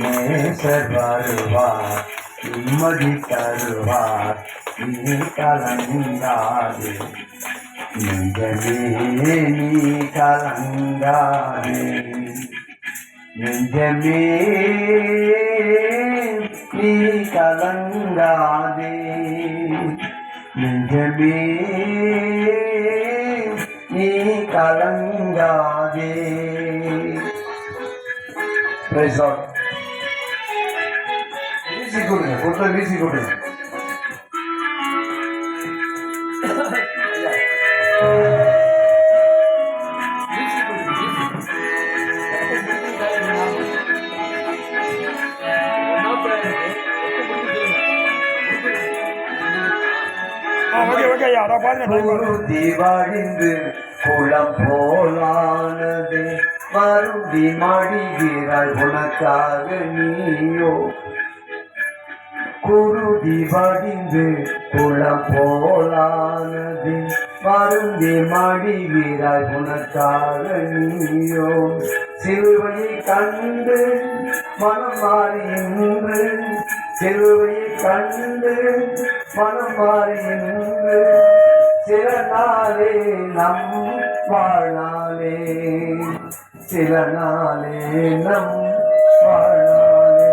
நேசர் வருவார் நிம்மதி தருவார் நீ கலங்காதே நெஞ்சமே நீ கலங்காதே நெஞ்சமே நீ கலங்காதே நெஞ்சமே நீ கலங்காதே Praise God. வீசி கொடுங்க ஒருத்தர் வீசி கொடுங்க வீசி கொடுங்க, வீசி. ஆ ஓகே ஓகே ஐயா. நான் பாருங்க டைம் குருதி வழிந்து குளம் போலானது. மருதி மடிகிறாள் உனக்காக நீயோ. குருதி வடிந்து குளம் போலானது. மருந்தி மடிகிறாள் உனக்காக நீயோ. சிலுவையை கண்டு மனம் மாறி நின்று. சிலுவையை கண்டு மனம் மாறி நின்று. சில நாளே நம்ம வாழ்நாளே சில நாளே நம் வாழ்நாளே.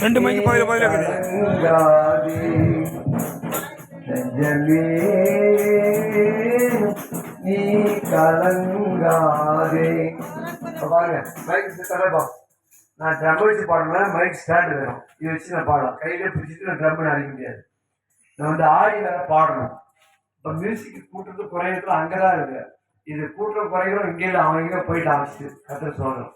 ரெண்டு இருக்குது. கலங்காதே. நெஞ்சமே நீ கலங்காதே. பாருங்க மைக் தரப்பா நான் ட்ரம் வச்சு பாடணும்னா மைக் ஸ்டாண்ட் வேணும். இது வச்சு நான் பாடலாம். கையில பிடிச்சிட்டு நான் ட்ரம் அடிக்க முடியாது. நான் வந்து ஆடி வேற பாடணும். இப்போ மியூசிக் கூட்டுறது குறையிறது அங்கே தான் இருக்கு இது கூட்டுற குறைகிறோம் இங்கே இல்லை அவன் எங்கே போயிட்டு ஆரம்பிச்சு கத்த சொல்லணும்.